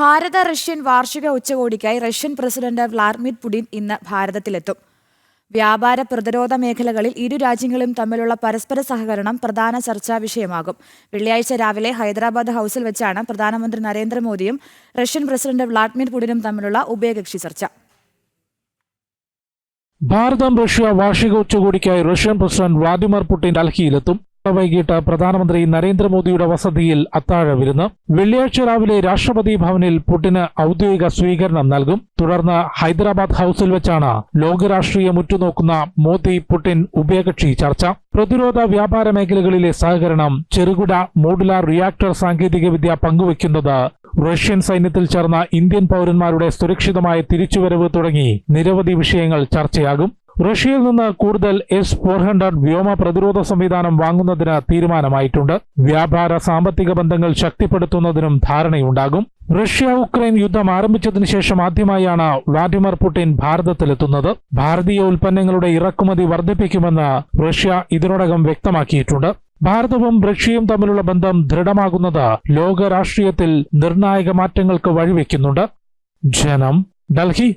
ഭാരത Russian വാർഷിക ഉച്ചകോടിക്കായി Russian president Vladimir Putin ഇന്ന് ഭാരതത്തിലെത്തും. വ്യാപാര പ്രതിരോധ മേഖലകളിൽ ഇരു രാജ്യങ്ങളും തമ്മിലുള്ള പരസ്പര സഹകരണം പ്രധാന ചർച്ചാ വിഷയമാകും. വെള്ളിയാഴ്ച രാവിലെ ഹൈദരാബാദ് ഹൌസിൽ വെച്ചാണ് പ്രധാനമന്ത്രി നരേന്ദ്രമോദിയും റഷ്യൻ പ്രസിഡന്റ് വ്ളാഡിമിർ പുടിനും തമ്മിലുള്ള ഉഭയകക്ഷി ചർച്ച. ഭാരതം റഷ്യ വാർഷിക ഉച്ചകോടിക്കായി റഷ്യൻ പ്രസിഡന്റ് വ്ളാഡിമിർ പുടിൻ ഡൽഹിയിലെത്തും. വൈകിട്ട് പ്രധാനമന്ത്രി നരേന്ദ്രമോദിയുടെ വസതിയിൽ അത്താഴ വിരുന്ന്. വെള്ളിയാഴ്ച രാവിലെ രാഷ്ട്രപതി ഭവനിൽ പുടിന് ഔദ്യോഗിക സ്വീകരണം നൽകും. തുടർന്ന് ഹൈദരാബാദ് ഹൌസിൽ വെച്ചാണ് ലോകരാഷ്ട്രീയം ഉറ്റുനോക്കുന്ന മോദി പുടിൻ ഉഭയകക്ഷി ചർച്ച. പ്രതിരോധ വ്യാപാര മേഖലകളിലെ സഹകരണം ചെറുകിട മോഡുലാർ റിയാക്ടർ സാങ്കേതികവിദ്യ പങ്കുവയ്ക്കുന്നത് റഷ്യൻ സൈന്യത്തിൽ ചേർന്ന ഇന്ത്യൻ പൗരന്മാരുടെ സുരക്ഷിതമായ തിരിച്ചുവരവ് തുടങ്ങി നിരവധി വിഷയങ്ങൾ ചർച്ചയാകും. റഷ്യയിൽ നിന്ന് കൂടുതൽ എസ് ഫോർ ഹൺഡ്രഡ് വ്യോമ പ്രതിരോധ സംവിധാനം വാങ്ങുന്നതിന് തീരുമാനമായിട്ടുണ്ട്. വ്യാപാര സാമ്പത്തിക ബന്ധങ്ങൾ ശക്തിപ്പെടുത്തുന്നതിനും ധാരണയുണ്ടാകും. റഷ്യ ഉക്രൈൻ യുദ്ധം ആരംഭിച്ചതിന് ശേഷം ആദ്യമായാണ് വ്ളാഡിമിർ പുടിൻ ഭാരതത്തിലെത്തുന്നത്. ഭാരതീയ ഉൽപ്പന്നങ്ങളുടെ ഇറക്കുമതി വർദ്ധിപ്പിക്കുമെന്ന് റഷ്യ ഇതിനോടകം വ്യക്തമാക്കിയിട്ടുണ്ട്. ഭാരതവും റഷ്യയും തമ്മിലുള്ള ബന്ധം ദൃഢമാകുന്നത് ലോക രാഷ്ട്രീയത്തിൽ നിർണായക മാറ്റങ്ങൾക്ക് വഴിവെക്കുന്നുണ്ട്. ജനം ഡൽഹി.